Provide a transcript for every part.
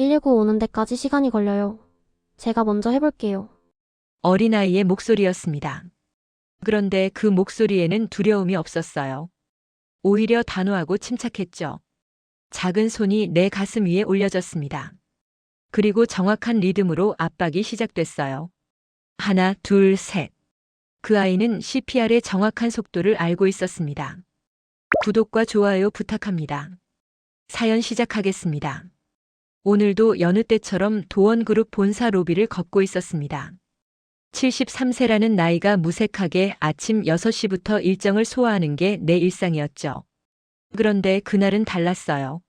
119 오는 데까지 시간이 걸려요. 제가 먼저 해볼게요. 어린아이의 목소리였습니다. 그런데 그 목소리에는 두려움이 없었어요. 오히려 단호하고 침착했죠. 작은 손이 내 가슴 위에 올려졌습니다. 그리고 정확한 리듬으로 압박이 시작됐어요. 하나, 둘, 셋. 그 아이는 CPR의 정확한 속도를 알고 있었습니다. 구독과 좋아요 부탁합니다. 사연 시작하겠습니다. 오늘도 여느 때처럼 도원그룹 본사 로비를 걷고 있었습니다. 73세라는 나이가 무색하게 아침 6시부터 일정을 소화하는 게 내 일상이었죠. 그런데 그날은 달랐어요.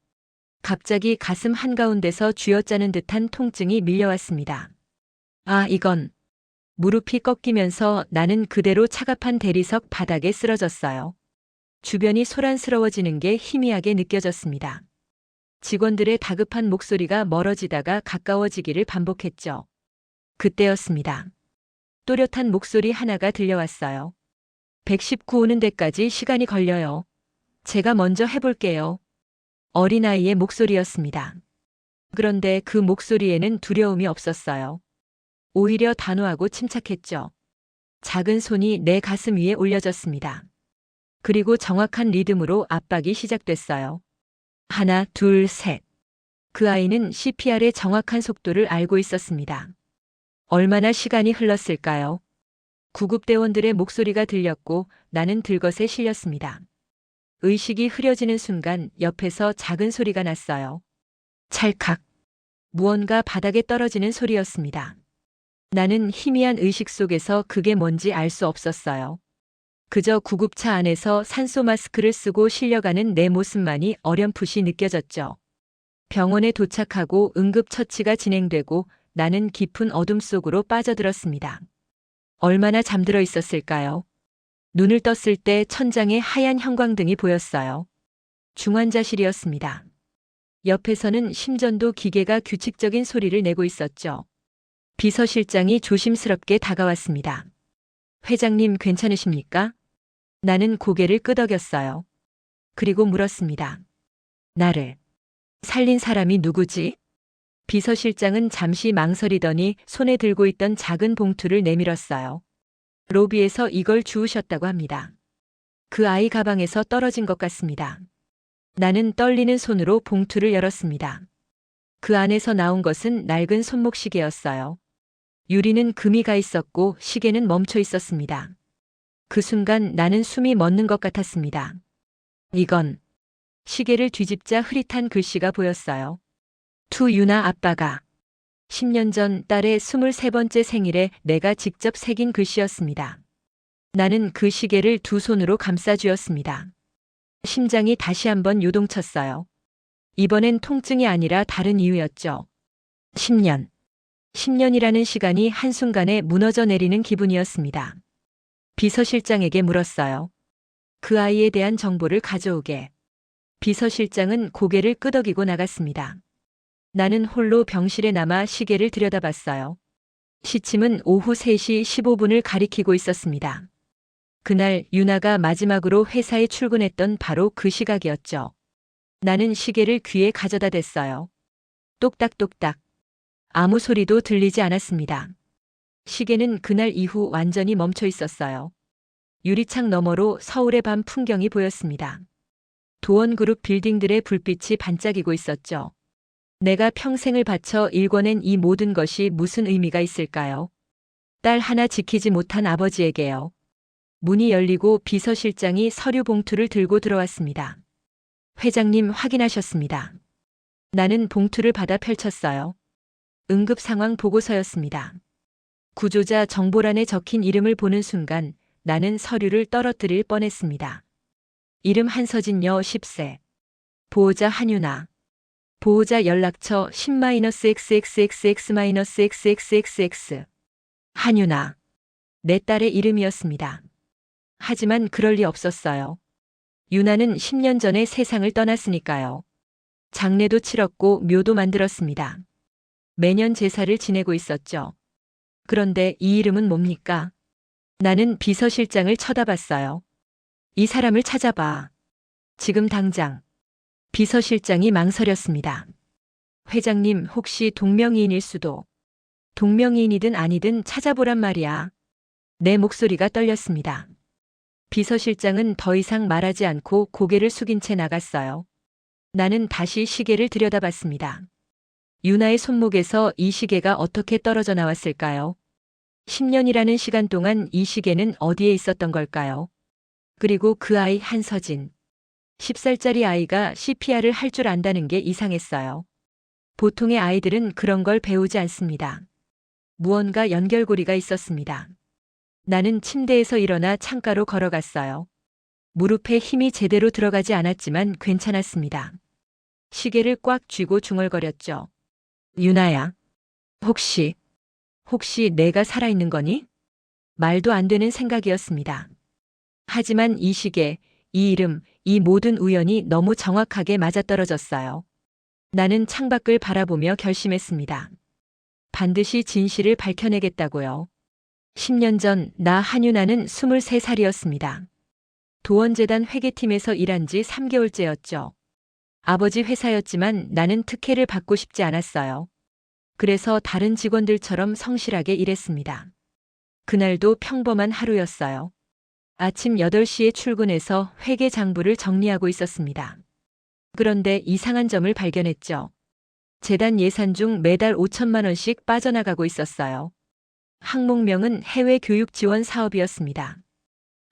갑자기 가슴 한가운데서 쥐어짜는 듯한 통증이 밀려왔습니다. 아, 이건. 무릎이 꺾이면서 나는 그대로 차갑한 대리석 바닥에 쓰러졌어요. 주변이 소란스러워지는 게 희미하게 느껴졌습니다. 직원들의 다급한 목소리가 멀어지다가 가까워지기를 반복했죠. 그때였습니다. 또렷한 목소리 하나가 들려왔어요. 119 오는 데까지 시간이 걸려요. 제가 먼저 해볼게요. 어린아이의 목소리였습니다. 그런데 그 목소리에는 두려움이 없었어요. 오히려 단호하고 침착했죠. 작은 손이 내 가슴 위에 올려졌습니다. 그리고 정확한 리듬으로 압박이 시작됐어요. 하나, 둘, 셋. 그 아이는 CPR의 정확한 속도를 알고 있었습니다. 얼마나 시간이 흘렀을까요? 구급대원들의 목소리가 들렸고 나는 들것에 실렸습니다. 의식이 흐려지는 순간 옆에서 작은 소리가 났어요. 찰칵. 무언가 바닥에 떨어지는 소리였습니다. 나는 희미한 의식 속에서 그게 뭔지 알 수 없었어요. 그저 구급차 안에서 산소 마스크를 쓰고 실려가는 내 모습만이 어렴풋이 느껴졌죠. 병원에 도착하고 응급처치가 진행되고 나는 깊은 어둠 속으로 빠져들었습니다. 얼마나 잠들어 있었을까요? 눈을 떴을 때 천장에 하얀 형광등이 보였어요. 중환자실이었습니다. 옆에서는 심전도 기계가 규칙적인 소리를 내고 있었죠. 비서실장이 조심스럽게 다가왔습니다. 회장님 괜찮으십니까? 나는 고개를 끄덕였어요. 그리고 물었습니다. 나를 살린 사람이 누구지? 비서실장은 잠시 망설이더니 손에 들고 있던 작은 봉투를 내밀었어요. 로비에서 이걸 주우셨다고 합니다. 그 아이 가방에서 떨어진 것 같습니다. 나는 떨리는 손으로 봉투를 열었습니다. 그 안에서 나온 것은 낡은 손목시계였어요. 유리는 금이 가 있었고 시계는 멈춰 있었습니다. 그 순간 나는 숨이 멎는 것 같았습니다. 이건 시계를 뒤집자 흐릿한 글씨가 보였어요. 투 유나 아빠가 10년 전 딸의 23번째 생일에 내가 직접 새긴 글씨였습니다. 나는 그 시계를 두 손으로 감싸 쥐었습니다. 심장이 다시 한번 요동쳤어요. 이번엔 통증이 아니라 다른 이유였죠. 10년. 10년이라는 시간이 한순간에 무너져 내리는 기분이었습니다. 비서실장에게 물었어요. 그 아이에 대한 정보를 가져오게. 비서실장은 고개를 끄덕이고 나갔습니다. 나는 홀로 병실에 남아 시계를 들여다봤어요. 시침은 오후 3시 15분을 가리키고 있었습니다. 그날 유나가 마지막으로 회사에 출근했던 바로 그 시각이었죠. 나는 시계를 귀에 가져다 댔어요. 똑딱똑딱. 아무 소리도 들리지 않았습니다. 시계는 그날 이후 완전히 멈춰 있었어요. 유리창 너머로 서울의 밤 풍경이 보였습니다. 도원그룹 빌딩들의 불빛이 반짝이고 있었죠. 내가 평생을 바쳐 일궈낸 이 모든 것이 무슨 의미가 있을까요? 딸 하나 지키지 못한 아버지에게요. 문이 열리고 비서실장이 서류 봉투를 들고 들어왔습니다. 회장님 확인하셨습니다. 나는 봉투를 받아 펼쳤어요. 응급 상황 보고서였습니다. 구조자 정보란에 적힌 이름을 보는 순간 나는 서류를 떨어뜨릴 뻔했습니다. 이름 한서진 여 10세. 보호자 한유나. 보호자 연락처 10-XXXX-XXXX. 한유나. 내 딸의 이름이었습니다. 하지만 그럴 리 없었어요. 유나는 10년 전에 세상을 떠났으니까요. 장례도 치렀고 묘도 만들었습니다. 매년 제사를 지내고 있었죠. 그런데 이 이름은 뭡니까? 나는 비서실장을 쳐다봤어요. 이 사람을 찾아봐. 지금 당장. 비서실장이 망설였습니다. 회장님 혹시 동명이인일 수도. 동명이인이든 아니든 찾아보란 말이야. 내 목소리가 떨렸습니다. 비서실장은 더 이상 말하지 않고 고개를 숙인 채 나갔어요. 나는 다시 시계를 들여다봤습니다. 유나의 손목에서 이 시계가 어떻게 떨어져 나왔을까요? 10년이라는 시간 동안 이 시계는 어디에 있었던 걸까요? 그리고 그 아이 한서진. 10살짜리 아이가 CPR을 할 줄 안다는 게 이상했어요. 보통의 아이들은 그런 걸 배우지 않습니다. 무언가 연결고리가 있었습니다. 나는 침대에서 일어나 창가로 걸어갔어요. 무릎에 힘이 제대로 들어가지 않았지만 괜찮았습니다. 시계를 꽉 쥐고 중얼거렸죠. 유나야. 혹시, 혹시 내가 살아있는 거니? 말도 안 되는 생각이었습니다. 하지만 이 시계, 이 이름, 이 모든 우연이 너무 정확하게 맞아떨어졌어요. 나는 창밖을 바라보며 결심했습니다. 반드시 진실을 밝혀내겠다고요. 10년 전 나 한유나는 23살이었습니다. 도원재단 회계팀에서 일한 지 3개월째였죠. 아버지 회사였지만 나는 특혜를 받고 싶지 않았어요. 그래서 다른 직원들처럼 성실하게 일했습니다. 그날도 평범한 하루였어요. 아침 8시에 출근해서 회계 장부를 정리하고 있었습니다. 그런데 이상한 점을 발견했죠. 재단 예산 중 매달 5천만 원씩 빠져나가고 있었어요. 항목명은 해외 교육 지원 사업이었습니다.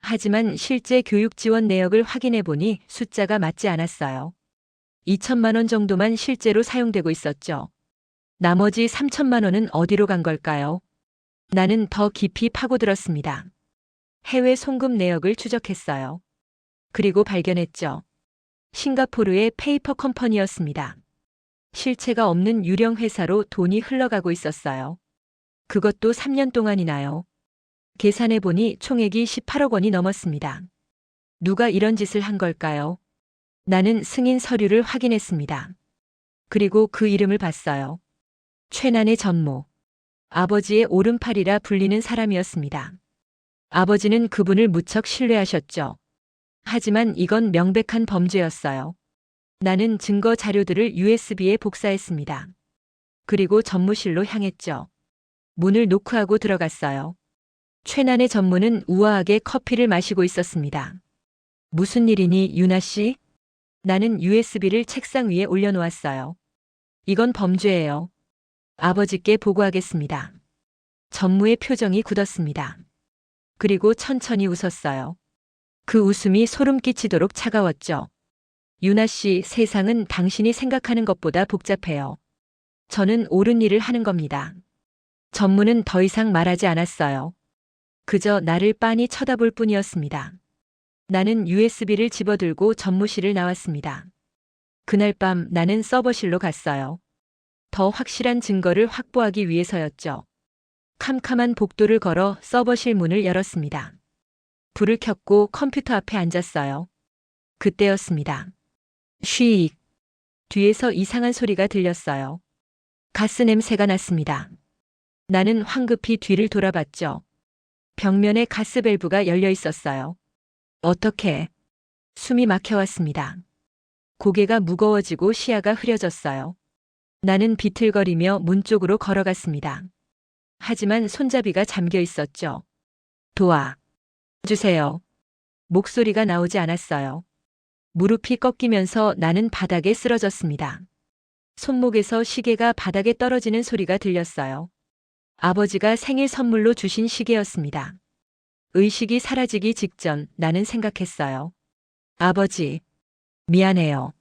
하지만 실제 교육 지원 내역을 확인해 보니 숫자가 맞지 않았어요. 2천만 원 정도만 실제로 사용되고 있었죠. 나머지 3천만 원은 어디로 간 걸까요? 나는 더 깊이 파고들었습니다. 해외 송금 내역을 추적했어요. 그리고 발견했죠. 싱가포르의 페이퍼 컴퍼니였습니다. 실체가 없는 유령 회사로 돈이 흘러가고 있었어요. 그것도 3년 동안이나요. 계산해 보니 총액이 18억 원이 넘었습니다. 누가 이런 짓을 한 걸까요? 나는 승인 서류를 확인했습니다. 그리고 그 이름을 봤어요. 최난의 전모. 아버지의 오른팔이라 불리는 사람이었습니다. 아버지는 그분을 무척 신뢰하셨죠. 하지만 이건 명백한 범죄였어요. 나는 증거 자료들을 USB에 복사했습니다. 그리고 전무실로 향했죠. 문을 노크하고 들어갔어요. 최난의 전무는 우아하게 커피를 마시고 있었습니다. 무슨 일이니, 유나 씨? 나는 USB를 책상 위에 올려놓았어요. 이건 범죄예요. 아버지께 보고하겠습니다. 전무의 표정이 굳었습니다. 그리고 천천히 웃었어요. 그 웃음이 소름 끼치도록 차가웠죠. 유나 씨, 세상은 당신이 생각하는 것보다 복잡해요. 저는 옳은 일을 하는 겁니다. 전무는 더 이상 말하지 않았어요. 그저 나를 빤히 쳐다볼 뿐이었습니다. 나는 USB를 집어들고 전무실을 나왔습니다. 그날 밤 나는 서버실로 갔어요. 더 확실한 증거를 확보하기 위해서였죠. 캄캄한 복도를 걸어 서버실 문을 열었습니다. 불을 켰고 컴퓨터 앞에 앉았어요. 그때였습니다. 쉬익. 뒤에서 이상한 소리가 들렸어요. 가스 냄새가 났습니다. 나는 황급히 뒤를 돌아봤죠. 벽면에 가스 밸브가 열려 있었어요. 어떻게? 숨이 막혀왔습니다. 고개가 무거워지고 시야가 흐려졌어요. 나는 비틀거리며 문 쪽으로 걸어갔습니다. 하지만 손잡이가 잠겨 있었죠. 도와. 주세요. 목소리가 나오지 않았어요. 무릎이 꺾이면서 나는 바닥에 쓰러졌습니다. 손목에서 시계가 바닥에 떨어지는 소리가 들렸어요. 아버지가 생일 선물로 주신 시계였습니다. 의식이 사라지기 직전 나는 생각했어요. 아버지, 미안해요.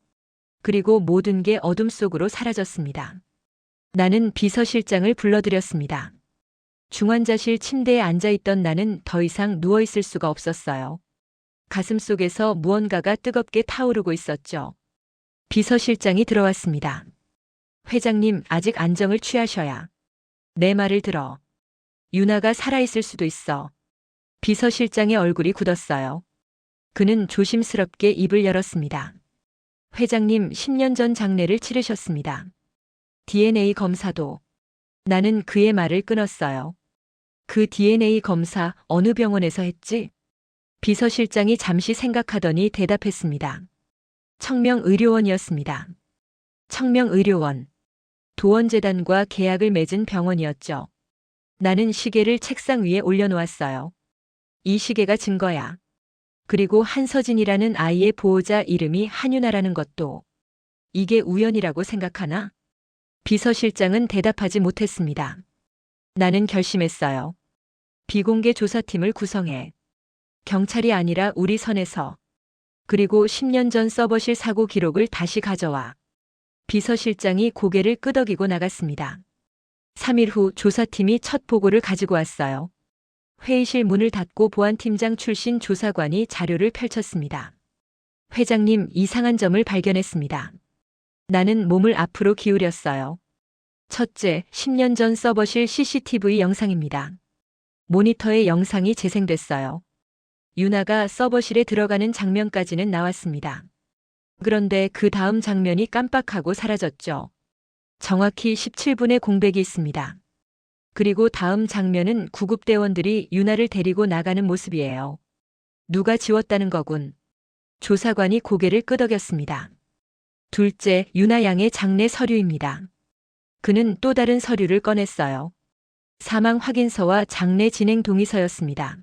그리고 모든 게 어둠 속으로 사라졌습니다. 나는 비서실장을 불러들였습니다. 중환자실 침대에 앉아있던 나는 더 이상 누워있을 수가 없었어요. 가슴 속에서 무언가가 뜨겁게 타오르고 있었죠. 비서실장이 들어왔습니다. 회장님, 아직 안정을 취하셔야. 내 말을 들어. 유나가 살아있을 수도 있어. 비서실장의 얼굴이 굳었어요. 그는 조심스럽게 입을 열었습니다. 회장님 10년 전 장례를 치르셨습니다. DNA 검사도. 나는 그의 말을 끊었어요. 그 DNA 검사 어느 병원에서 했지? 비서실장이 잠시 생각하더니 대답했습니다. 청명의료원이었습니다. 청명의료원. 도원재단과 계약을 맺은 병원이었죠. 나는 시계를 책상 위에 올려놓았어요. 이 시계가 증거야. 그리고 한서진이라는 아이의 보호자 이름이 한유나라는 것도. 이게 우연이라고 생각하나? 비서실장은 대답하지 못했습니다. 나는 결심했어요. 비공개 조사팀을 구성해. 경찰이 아니라 우리 선에서. 그리고 10년 전 서버실 사고 기록을 다시 가져와. 비서실장이 고개를 끄덕이고 나갔습니다. 3일 후 조사팀이 첫 보고를 가지고 왔어요. 회의실 문을 닫고 보안팀장 출신 조사관이 자료를 펼쳤습니다. 회장님 이상한 점을 발견했습니다. 나는 몸을 앞으로 기울였어요. 첫째, 10년 전 서버실 CCTV 영상입니다. 모니터에 영상이 재생됐어요. 유나가 서버실에 들어가는 장면까지는 나왔습니다. 그런데 그 다음 장면이 깜빡하고 사라졌죠. 정확히 17분의 공백이 있습니다. 그리고 다음 장면은 구급대원들이 유나를 데리고 나가는 모습이에요. 누가 지웠다는 거군. 조사관이 고개를 끄덕였습니다. 둘째, 유나 양의 장례 서류입니다. 그는 또 다른 서류를 꺼냈어요. 사망 확인서와 장례 진행 동의서였습니다.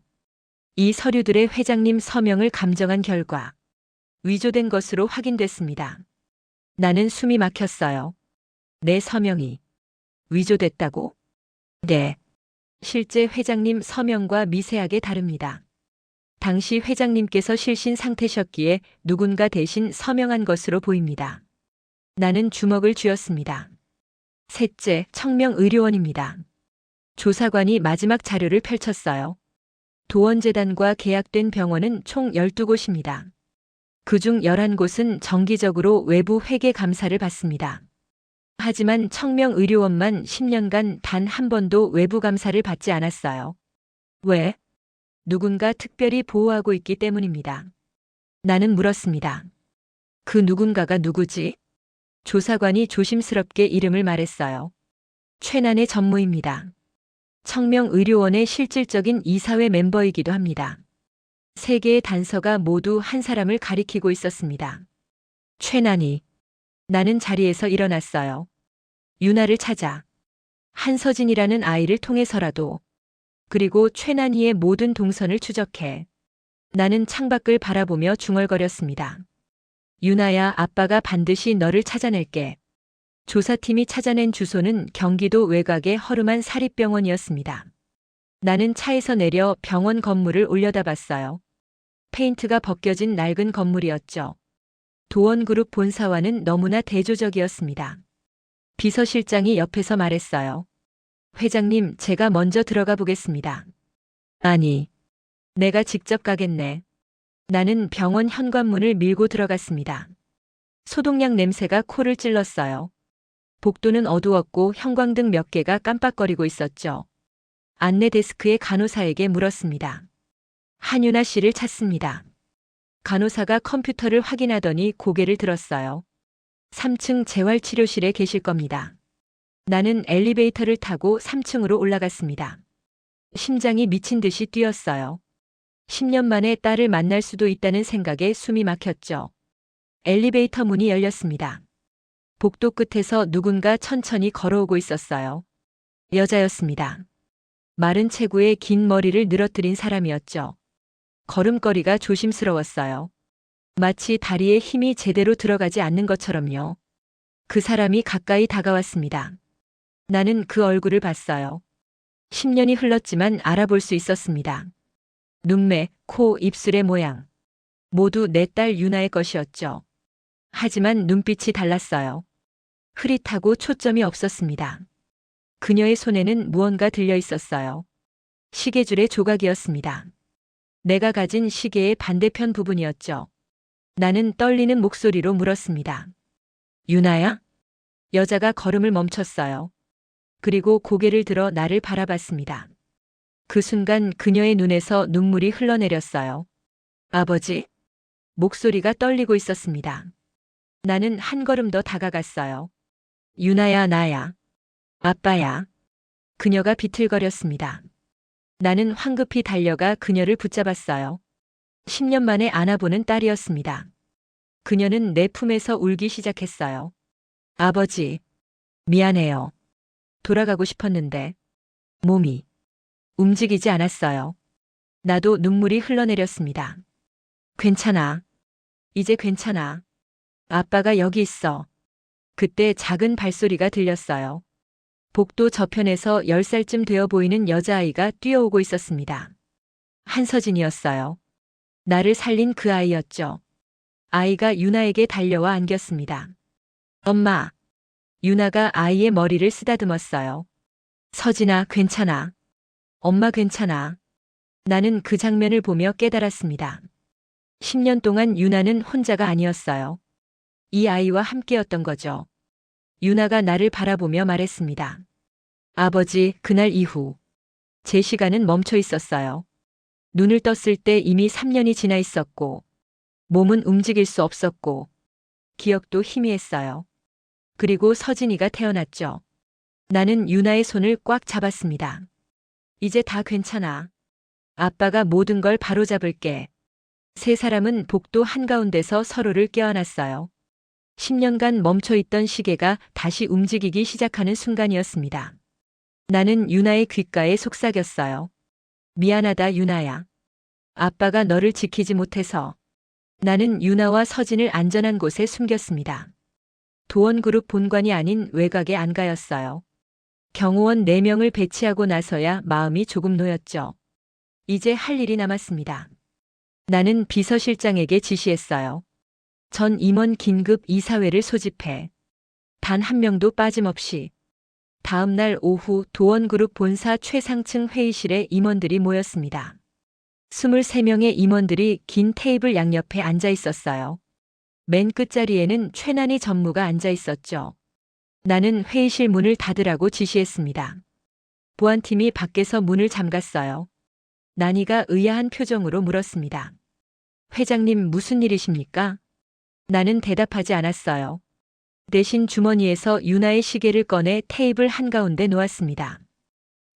이 서류들의 회장님 서명을 감정한 결과 위조된 것으로 확인됐습니다. 나는 숨이 막혔어요. 내 서명이 위조됐다고? 네. 실제 회장님 서명과 미세하게 다릅니다. 당시 회장님께서 실신 상태셨기에 누군가 대신 서명한 것으로 보입니다. 나는 주먹을 쥐었습니다. 셋째, 청명의료원입니다. 조사관이 마지막 자료를 펼쳤어요. 도원재단과 계약된 병원은 총 12곳입니다. 그중 11곳은 정기적으로 외부 회계 감사를 받습니다. 하지만 청명의료원만 10년간 단 한 번도 외부 감사를 받지 않았어요. 왜? 누군가 특별히 보호하고 있기 때문입니다. 나는 물었습니다. 그 누군가가 누구지? 조사관이 조심스럽게 이름을 말했어요. 최난의 전무입니다. 청명의료원의 실질적인 이사회 멤버이기도 합니다. 세 개의 단서가 모두 한 사람을 가리키고 있었습니다. 최난이. 나는 자리에서 일어났어요. 유나를 찾아. 한서진이라는 아이를 통해서라도. 그리고 최난희의 모든 동선을 추적해. 나는 창밖을 바라보며 중얼거렸습니다. 유나야, 아빠가 반드시 너를 찾아낼게. 조사팀이 찾아낸 주소는 경기도 외곽의 허름한 사립병원이었습니다. 나는 차에서 내려 병원 건물을 올려다봤어요. 페인트가 벗겨진 낡은 건물이었죠. 도원그룹 본사와는 너무나 대조적이었습니다. 비서실장이 옆에서 말했어요. 회장님, 제가 먼저 들어가 보겠습니다. 아니, 내가 직접 가겠네. 나는 병원 현관문을 밀고 들어갔습니다. 소독약 냄새가 코를 찔렀어요. 복도는 어두웠고 형광등 몇 개가 깜빡거리고 있었죠. 안내 데스크의 간호사에게 물었습니다. 한유나 씨를 찾습니다. 간호사가 컴퓨터를 확인하더니 고개를 들었어요. 3층 재활치료실에 계실 겁니다. 나는 엘리베이터를 타고 3층으로 올라갔습니다. 심장이 미친 듯이 뛰었어요. 10년 만에 딸을 만날 수도 있다는 생각에 숨이 막혔죠. 엘리베이터 문이 열렸습니다. 복도 끝에서 누군가 천천히 걸어오고 있었어요. 여자였습니다. 마른 체구에 긴 머리를 늘어뜨린 사람이었죠. 걸음걸이가 조심스러웠어요. 마치 다리에 힘이 제대로 들어가지 않는 것처럼요. 그 사람이 가까이 다가왔습니다. 나는 그 얼굴을 봤어요. 10년이 흘렀지만 알아볼 수 있었습니다. 눈매, 코, 입술의 모양. 모두 내 딸 유나의 것이었죠. 하지만 눈빛이 달랐어요. 흐릿하고 초점이 없었습니다. 그녀의 손에는 무언가 들려 있었어요. 시계줄의 조각이었습니다. 내가 가진 시계의 반대편 부분이었죠. 나는 떨리는 목소리로 물었습니다. 유나야? 여자가 걸음을 멈췄어요. 그리고 고개를 들어 나를 바라봤습니다. 그 순간 그녀의 눈에서 눈물이 흘러내렸어요. 아버지? 목소리가 떨리고 있었습니다. 나는 한 걸음 더 다가갔어요. 유나야, 나야. 아빠야. 그녀가 비틀거렸습니다. 나는 황급히 달려가 그녀를 붙잡았어요. 10년 만에 안아보는 딸이었습니다. 그녀는 내 품에서 울기 시작했어요. 아버지. 미안해요. 돌아가고 싶었는데 몸이 움직이지 않았어요. 나도 눈물이 흘러내렸습니다. 괜찮아. 이제 괜찮아. 아빠가 여기 있어. 그때 작은 발소리가 들렸어요. 복도 저편에서 10살쯤 되어 보이는 여자아이가 뛰어오고 있었습니다. 한서진이었어요. 나를 살린 그 아이였죠. 아이가 유나에게 달려와 안겼습니다. 엄마. 유나가 아이의 머리를 쓰다듬었어요. 서진아, 괜찮아. 엄마 괜찮아. 나는 그 장면을 보며 깨달았습니다. 10년 동안 유나는 혼자가 아니었어요. 이 아이와 함께였던 거죠. 유나가 나를 바라보며 말했습니다. 아버지, 그날 이후 제 시간은 멈춰 있었어요. 눈을 떴을 때 이미 3년이 지나 있었고, 몸은 움직일 수 없었고, 기억도 희미했어요. 그리고 서진이가 태어났죠. 나는 유나의 손을 꽉 잡았습니다. 이제 다 괜찮아. 아빠가 모든 걸 바로잡을게. 세 사람은 복도 한가운데서 서로를 껴안았어요. 10년간 멈춰있던 시계가 다시 움직이기 시작하는 순간이었습니다. 나는 유나의 귓가에 속삭였어요. 미안하다, 유나야. 아빠가 너를 지키지 못해서. 나는 유나와 서진을 안전한 곳에 숨겼습니다. 도원그룹 본관이 아닌 외곽의 안가였어요. 경호원 4명을 배치하고 나서야 마음이 조금 놓였죠. 이제 할 일이 남았습니다. 나는 비서실장에게 지시했어요. 전 임원 긴급 이사회를 소집해 단 한 명도 빠짐없이 다음 날 오후 도원그룹 본사 최상층 회의실에 임원들이 모였습니다. 23명의 임원들이 긴 테이블 양옆에 앉아 있었어요. 맨 끝자리에는 최난희 전무가 앉아 있었죠. 나는 회의실 문을 닫으라고 지시했습니다. 보안팀이 밖에서 문을 잠갔어요. 난이가 의아한 표정으로 물었습니다. 회장님 무슨 일이십니까? 나는 대답하지 않았어요. 대신 주머니에서 유나의 시계를 꺼내 테이블 한가운데 놓았습니다.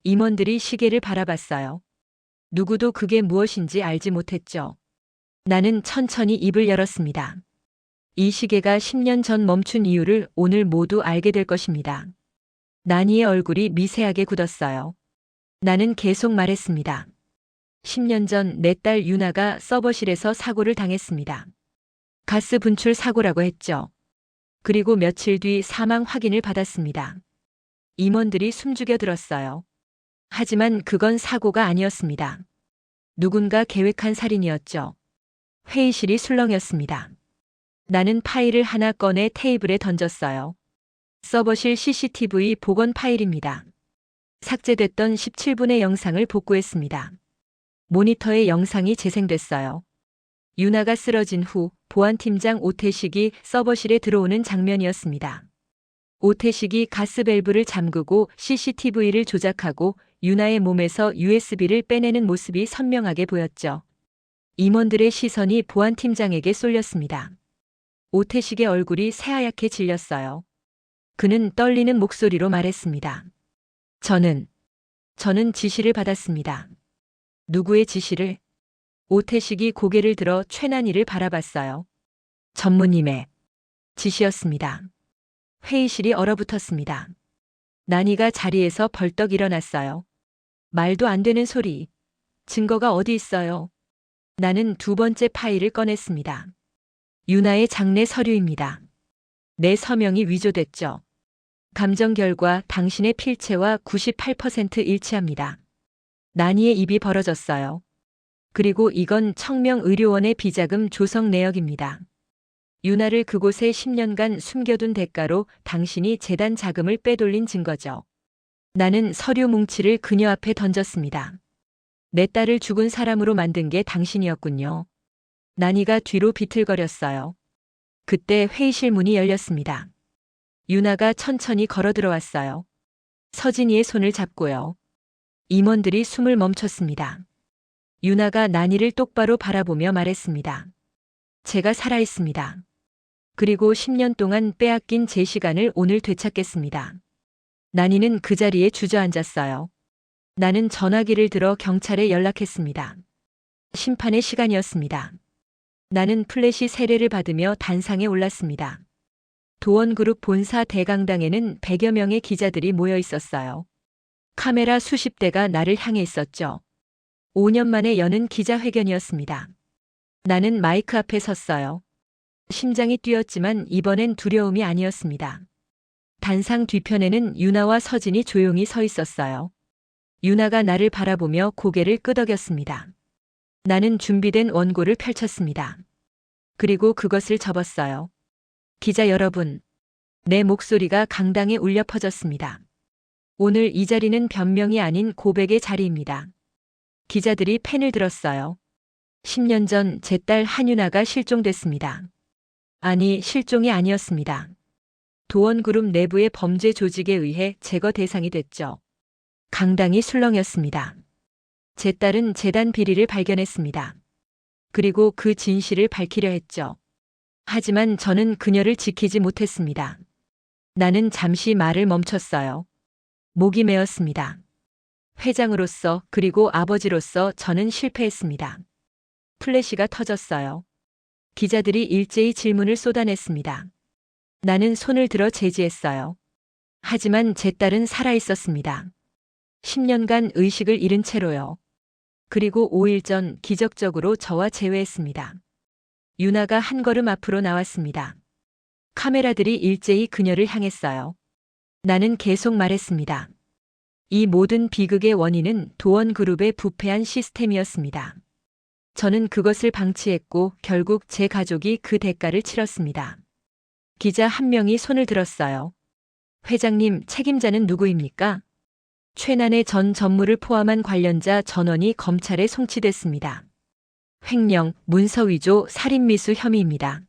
임원들이 시계를 바라봤어요. 누구도 그게 무엇인지 알지 못했죠. 나는 천천히 입을 열었습니다. 이 시계가 10년 전 멈춘 이유를 오늘 모두 알게 될 것입니다. 나니의 얼굴이 미세하게 굳었어요. 나는 계속 말했습니다. 10년 전 내 딸 유나가 서버실에서 사고를 당했습니다. 가스 분출 사고라고 했죠. 그리고 며칠 뒤 사망 확인을 받았습니다. 임원들이 숨죽여 들었어요. 하지만 그건 사고가 아니었습니다. 누군가 계획한 살인이었죠. 회의실이 술렁였습니다. 나는 파일을 하나 꺼내 테이블에 던졌어요. 서버실 CCTV 복원 파일입니다. 삭제됐던 17분의 영상을 복구했습니다. 모니터에 영상이 재생됐어요. 유나가 쓰러진 후 보안팀장 오태식이 서버실에 들어오는 장면이었습니다. 오태식이 가스밸브를 잠그고 CCTV를 조작하고 유나의 몸에서 USB를 빼내는 모습이 선명하게 보였죠. 임원들의 시선이 보안팀장에게 쏠렸습니다. 오태식의 얼굴이 새하얗게 질렸어요. 그는 떨리는 목소리로 말했습니다. 저는, 저는 지시를 받았습니다. 누구의 지시를? 오태식이 고개를 들어 최난이를 바라봤어요. 전무님의 지시였습니다. 회의실이 얼어붙었습니다. 난이가 자리에서 벌떡 일어났어요. 말도 안 되는 소리. 증거가 어디 있어요? 나는 두 번째 파일을 꺼냈습니다. 유나의 장례 서류입니다. 내 서명이 위조됐죠. 감정 결과 당신의 필체와 98% 일치합니다. 난이의 입이 벌어졌어요. 그리고 이건 청명의료원의 비자금 조성 내역입니다. 유나를 그곳에 10년간 숨겨둔 대가로 당신이 재단 자금을 빼돌린 증거죠. 나는 서류 뭉치를 그녀 앞에 던졌습니다. 내 딸을 죽은 사람으로 만든 게 당신이었군요. 난이가 뒤로 비틀거렸어요. 그때 회의실 문이 열렸습니다. 유나가 천천히 걸어 들어왔어요. 서진이의 손을 잡고요. 임원들이 숨을 멈췄습니다. 유나가 난이를 똑바로 바라보며 말했습니다. 제가 살아있습니다. 그리고 10년 동안 빼앗긴 제 시간을 오늘 되찾겠습니다. 난이는 그 자리에 주저앉았어요. 나는 전화기를 들어 경찰에 연락했습니다. 심판의 시간이었습니다. 나는 플래시 세례를 받으며 단상에 올랐습니다. 도원그룹 본사 대강당에는 100여 명의 기자들이 모여 있었어요. 카메라 수십 대가 나를 향해 있었죠. 5년 만에 여는 기자회견이었습니다. 나는 마이크 앞에 섰어요. 심장이 뛰었지만 이번엔 두려움이 아니었습니다. 단상 뒤편에는 유나와 서진이 조용히 서 있었어요. 유나가 나를 바라보며 고개를 끄덕였습니다. 나는 준비된 원고를 펼쳤습니다. 그리고 그것을 접었어요. 기자 여러분, 내 목소리가 강당에 울려 퍼졌습니다. 오늘 이 자리는 변명이 아닌 고백의 자리입니다. 기자들이 펜을 들었어요. 10년 전 제 딸 한유나가 실종됐습니다. 아니, 실종이 아니었습니다. 도원그룹 내부의 범죄 조직에 의해 제거 대상이 됐죠. 강당이 술렁였습니다. 제 딸은 재단 비리를 발견했습니다. 그리고 그 진실을 밝히려 했죠. 하지만 저는 그녀를 지키지 못했습니다. 나는 잠시 말을 멈췄어요. 목이 메었습니다. 회장으로서 그리고 아버지로서 저는 실패했습니다. 플래시가 터졌어요. 기자들이 일제히 질문을 쏟아냈습니다. 나는 손을 들어 제지했어요. 하지만 제 딸은 살아 있었습니다. 10년간 의식을 잃은 채로요. 그리고 5일 전 기적적으로 저와 재회했습니다. 유나가 한 걸음 앞으로 나왔습니다. 카메라들이 일제히 그녀를 향했어요. 나는 계속 말했습니다. 이 모든 비극의 원인은 도원그룹의 부패한 시스템이었습니다. 저는 그것을 방치했고 결국 제 가족이 그 대가를 치렀습니다. 기자 한 명이 손을 들었어요. 회장님, 책임자는 누구입니까? 최난의 전 전무를 포함한 관련자 전원이 검찰에 송치됐습니다. 횡령, 문서 위조, 살인미수 혐의입니다.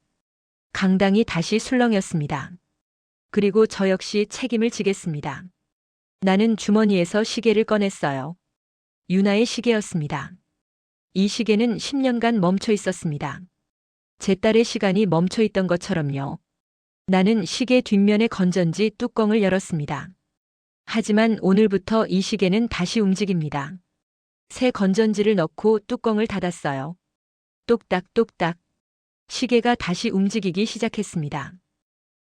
강당이 다시 술렁였습니다. 그리고 저 역시 책임을 지겠습니다. 나는 주머니에서 시계를 꺼냈어요. 유나의 시계였습니다. 이 시계는 10년간 멈춰 있었습니다. 제 딸의 시간이 멈춰 있던 것처럼요. 나는 시계 뒷면의 건전지 뚜껑을 열었습니다. 하지만 오늘부터 이 시계는 다시 움직입니다. 새 건전지를 넣고 뚜껑을 닫았어요. 똑딱똑딱. 시계가 다시 움직이기 시작했습니다.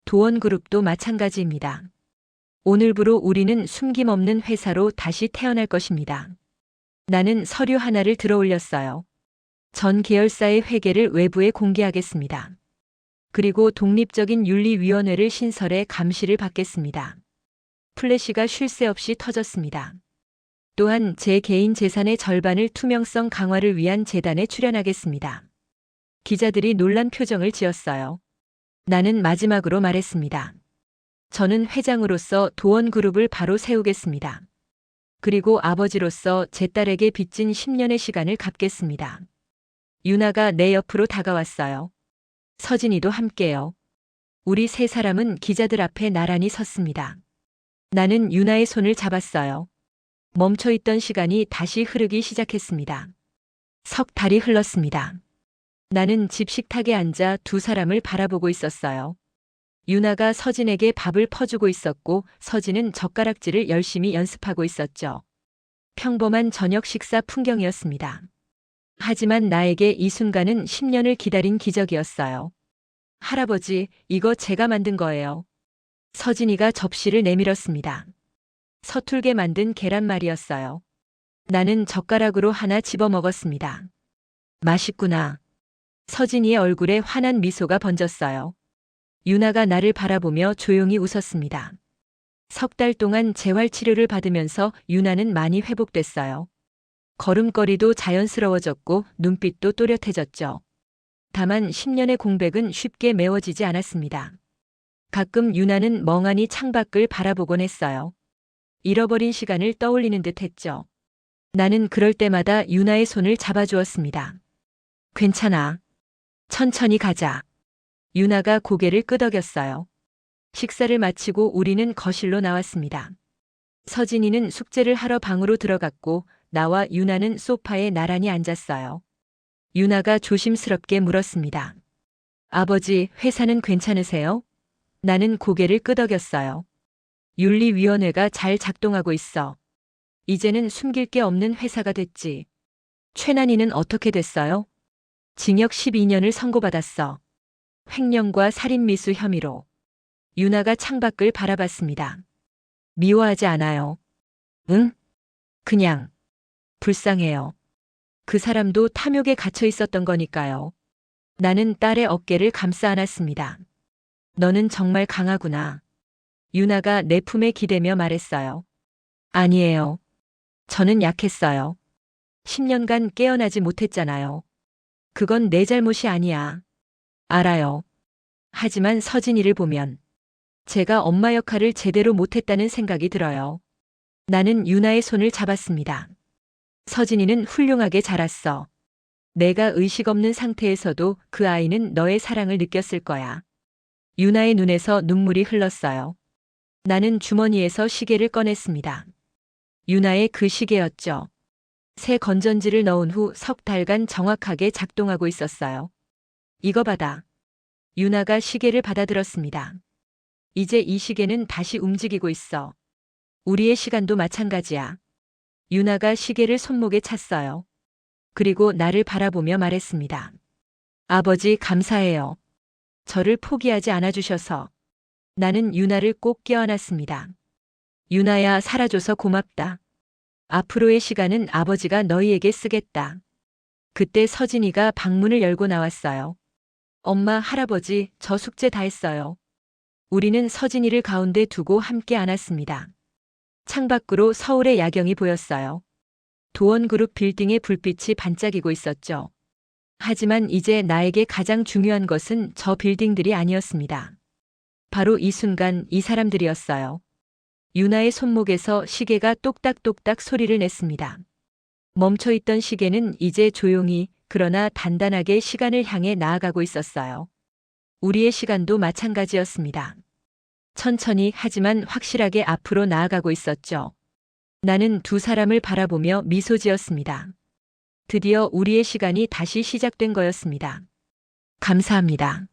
도원그룹도 마찬가지입니다. 오늘부로 우리는 숨김없는 회사로 다시 태어날 것입니다. 나는 서류 하나를 들어 올렸어요. 전 계열사의 회계를 외부에 공개하겠습니다. 그리고 독립적인 윤리위원회를 신설해 감시를 받겠습니다. 플래시가 쉴 새 없이 터졌습니다. 또한 제 개인 재산의 절반을 투명성 강화를 위한 재단에 출연하겠습니다. 기자들이 놀란 표정을 지었어요. 나는 마지막으로 말했습니다. 저는 회장으로서 도원그룹을 바로 세우겠습니다. 그리고 아버지로서 제 딸에게 빚진 10년의 시간을 갚겠습니다. 유나가 내 옆으로 다가왔어요. 서진이도 함께요. 우리 세 사람은 기자들 앞에 나란히 섰습니다. 나는 유나의 손을 잡았어요. 멈춰있던 시간이 다시 흐르기 시작했습니다. 석 달이 흘렀습니다. 나는 집 식탁에 앉아 두 사람을 바라보고 있었어요. 유나가 서진에게 밥을 퍼주고 있었고 서진은 젓가락질을 열심히 연습하고 있었죠. 평범한 저녁 식사 풍경이었습니다. 하지만 나에게 이 순간은 10년을 기다린 기적이었어요. 할아버지, 이거 제가 만든 거예요. 서진이가 접시를 내밀었습니다. 서툴게 만든 계란말이였어요. 나는 젓가락으로 하나 집어 먹었습니다. 맛있구나. 서진이의 얼굴에 환한 미소가 번졌어요. 유나가 나를 바라보며 조용히 웃었습니다. 석 달 동안 재활 치료를 받으면서 유나는 많이 회복됐어요. 걸음걸이도 자연스러워졌고 눈빛도 또렷해졌죠. 다만 10년의 공백은 쉽게 메워지지 않았습니다. 가끔 유나는 멍하니 창밖을 바라보곤 했어요. 잃어버린 시간을 떠올리는 듯 했죠. 나는 그럴 때마다 유나의 손을 잡아주었습니다. 괜찮아. 천천히 가자. 유나가 고개를 끄덕였어요. 식사를 마치고 우리는 거실로 나왔습니다. 서진이는 숙제를 하러 방으로 들어갔고 나와 유나는 소파에 나란히 앉았어요. 유나가 조심스럽게 물었습니다. 아버지, 회사는 괜찮으세요? 나는 고개를 끄덕였어요. 윤리위원회가 잘 작동하고 있어. 이제는 숨길 게 없는 회사가 됐지. 최난이는 어떻게 됐어요? 징역 12년을 선고받았어. 횡령과 살인미수 혐의로. 유나가 창밖을 바라봤습니다. 미워하지 않아요. 응? 그냥 불쌍해요. 그 사람도 탐욕에 갇혀 있었던 거니까요. 나는 딸의 어깨를 감싸 안았습니다. 너는 정말 강하구나. 유나가 내 품에 기대며 말했어요. 아니에요. 저는 약했어요. 10년간 깨어나지 못했잖아요. 그건 내 잘못이 아니야. 알아요. 하지만 서진이를 보면 제가 엄마 역할을 제대로 못했다는 생각이 들어요. 나는 유나의 손을 잡았습니다. 서진이는 훌륭하게 자랐어. 내가 의식 없는 상태에서도 그 아이는 너의 사랑을 느꼈을 거야. 유나의 눈에서 눈물이 흘렀어요. 나는 주머니에서 시계를 꺼냈습니다. 유나의 그 시계였죠. 새 건전지를 넣은 후 석 달간 정확하게 작동하고 있었어요. 이거 받아. 유나가 시계를 받아들었습니다. 이제 이 시계는 다시 움직이고 있어. 우리의 시간도 마찬가지야. 유나가 시계를 손목에 찼어요. 그리고 나를 바라보며 말했습니다. 아버지 감사해요. 저를 포기하지 않아주셔서. 나는 유나를 꼭 껴안았습니다. 유나야 살아줘서 고맙다. 앞으로의 시간은 아버지가 너희에게 쓰겠다. 그때 서진이가 방문을 열고 나왔어요. 엄마, 할아버지, 저 숙제 다 했어요. 우리는 서진이를 가운데 두고 함께 안았습니다. 창밖으로 서울의 야경이 보였어요. 도원그룹 빌딩의 불빛이 반짝이고 있었죠. 하지만 이제 나에게 가장 중요한 것은 저 빌딩들이 아니었습니다. 바로 이 순간 이 사람들이었어요. 유나의 손목에서 시계가 똑딱똑딱 소리를 냈습니다. 멈춰있던 시계는 이제 조용히 그러나 단단하게 시간을 향해 나아가고 있었어요. 우리의 시간도 마찬가지였습니다. 천천히 하지만 확실하게 앞으로 나아가고 있었죠. 나는 두 사람을 바라보며 미소 지었습니다. 드디어 우리의 시간이 다시 시작된 거였습니다. 감사합니다.